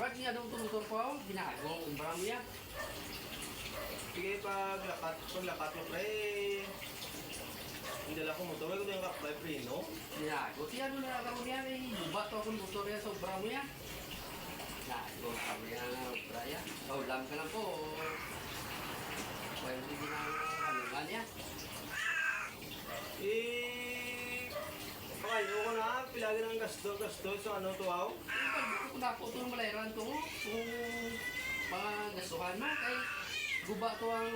anong tumutor po? Ginagawa ang umbra mo yan. Sige, pag lakat, pag lakat mo, pre. Hindi dala ko motor, ko yung kakbay, pre, no? Ginagawa. Kaya ano na ako yan eh. Lubat ako ang motor yan sa umbra mo yan. Ginagawa yan ang umbra yan. Oh, lam ka lang po. Pwede hindi na ano nga niya. Eh, pakayo ko na, pilagi ng gasto, gasto sa ano, tuwaw. Kung na po itong malairan to, kung mga gasuhan mo, kay guba to ang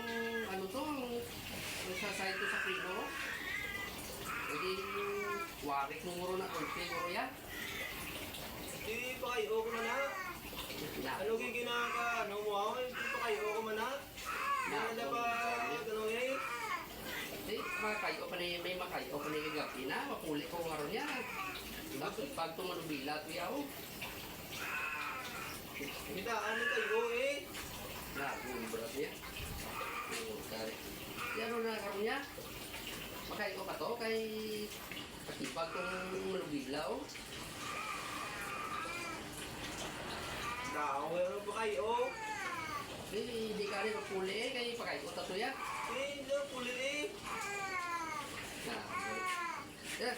ano to, ang ang sa side to sa prino. Hindi warik nung muro na konti, muro yan. Eh, pakayo ko na na. Ano gigina ka, ano mo ako, eh, pakayo ko man na. Ano na ba, ano eh? Di, makayo pa ni, may makayo pa ni gabi na, mapuli ko nga ron yan. Tapos pag tumanubila, tuya ako. Kita, ano kayo eh? Lagun berat ya. Oh, kari. Ya no na karon niya. Makay ko pa to kay katibag tong malubiglaw. Tao, ano ba kayo? Eh, di ka rin mapuli eh, kay pakay ko tato ya. Eh, hindi puli eh. ya.